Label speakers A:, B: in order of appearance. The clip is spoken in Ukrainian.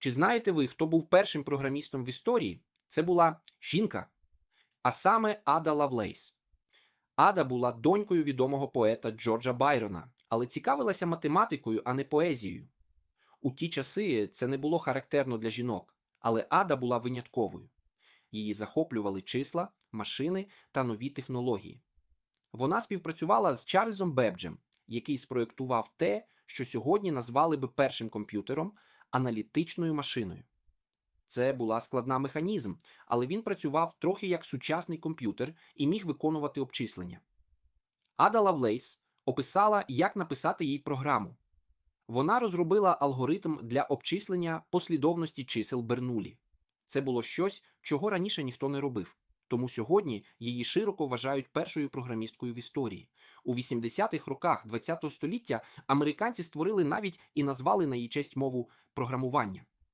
A: Чи знаєте ви, хто був першим програмістом в історії? Це була жінка, а саме Ада Лавлейс. Ада була донькою відомого поета Джорджа Байрона, але цікавилася математикою, а не поезією. У ті часи це не було характерно для жінок, але Ада була винятковою. Її захоплювали числа, машини та нові технології. Вона співпрацювала з Чарльзом Бебджем, який спроєктував те, що сьогодні назвали би першим комп'ютером аналітичною машиною. Це була складна механізм, але він працював трохи як сучасний комп'ютер і міг виконувати обчислення. Ада Лавлейс описала, як написати їй програму. Вона розробила алгоритм для обчислення послідовності чисел Бернулі. Це було щось, чого раніше ніхто не робив. Тому сьогодні її широко вважають першою програмісткою в історії. У 80-х роках ХХ століття американці створили навіть і назвали на її честь мову програмування.